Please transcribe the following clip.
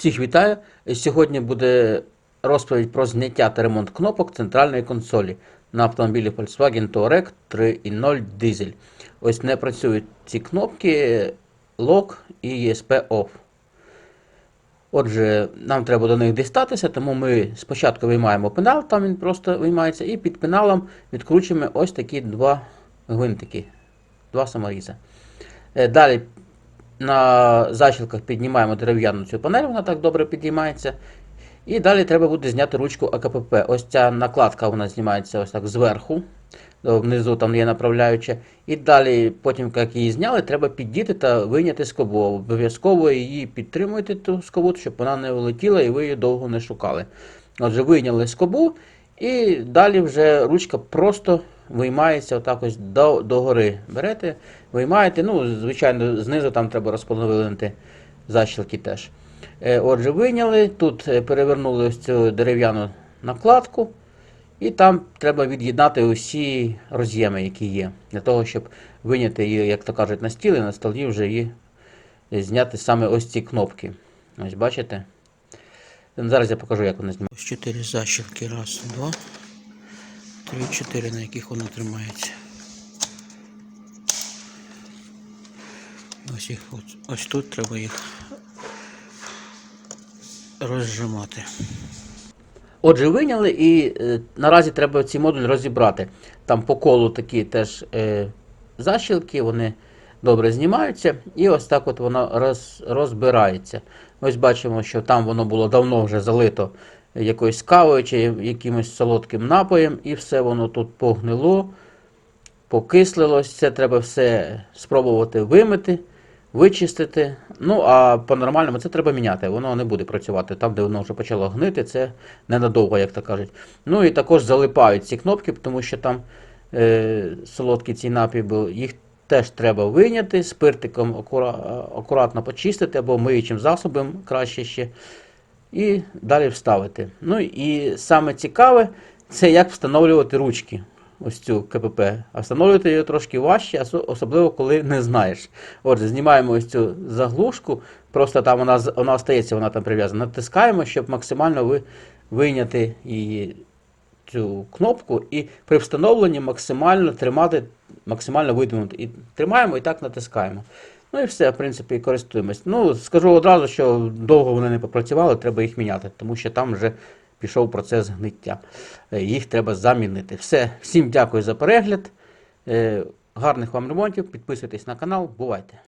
Всіх вітаю! Сьогодні буде розповідь про зняття та ремонт кнопок центральної консолі на автомобілі Volkswagen Touareg 3.0 Diesel. Ось не працюють ці кнопки Lock і ESP Off. Отже, нам треба до них дістатися, тому ми спочатку виймаємо пенал, там він просто виймається, і під пеналом відкручуємо ось такі два гвинтики, два саморіза. Е, Далі на защілках піднімаємо дерев'яну цю панель, вона так добре підіймається. І далі треба буде зняти ручку АКПП. Ось ця накладка вона знімається ось так зверху. Внизу там є направляюча. І далі, потім, як її зняли, треба піддіти та вийняти скобу. Обов'язково її підтримуйте ту скобу, щоб вона не улетіла і ви її довго не шукали. Отже, вийняли скобу, і далі вже ручка просто виймається отак ось до, догори. Берете, виймаєте. Ну, звичайно, знизу там треба розполовинити защілки теж. Е, Отже, вийняли, тут е, перевернули ось цю дерев'яну накладку, і там треба від'єднати усі роз'єми, які є, для того, щоб виняти її, як то кажуть, на стіл і на столі вже її зняти саме ось ці кнопки. Ось бачите? Зараз я покажу, як вони знімаються. Ось чотири защілки. Раз, два, три, чотири, на яких воно тримається. Ось їх ось, ось тут треба їх розжимати. Отже, виняли і е, наразі треба ці модулі розібрати. Там по колу такі теж е, защілки, вони добре знімаються, і ось так от воно роз, розбирається. Ось бачимо, що там воно було давно вже залито якоюсь кавою чи якимось солодким напоєм, і все воно тут погнило, покислилось. Це треба все спробувати вимити, вичистити. Ну, а по-нормальному це треба міняти. Воно не буде працювати там, де воно вже почало гнити, це ненадовго, як то кажуть. Ну і також залипають ці кнопки, тому що там е, солодкий цей напій був. Їх теж треба вийняти, спиртиком акуратно почистити або миючим засобом краще ще. І далі вставити. Ну і саме цікаве, це як встановлювати ручки. Ось цю КПП. А встановлювати її трошки важче, особливо коли не знаєш. Отже, знімаємо ось цю заглушку, просто там вона, вона остається, вона там прив'язана. Натискаємо, щоб максимально ви, вийняти її цю кнопку і при встановленні максимально тримати, максимально видвинути. І тримаємо і так натискаємо. Ну і все, в принципі, користуємось. Ну, скажу одразу, що довго вони не попрацювали, треба їх міняти, тому що там вже пішов процес гниття. Е, Їх треба замінити. Все, всім дякую за перегляд. Е, Гарних вам ремонтів, підписуйтесь на канал, бувайте!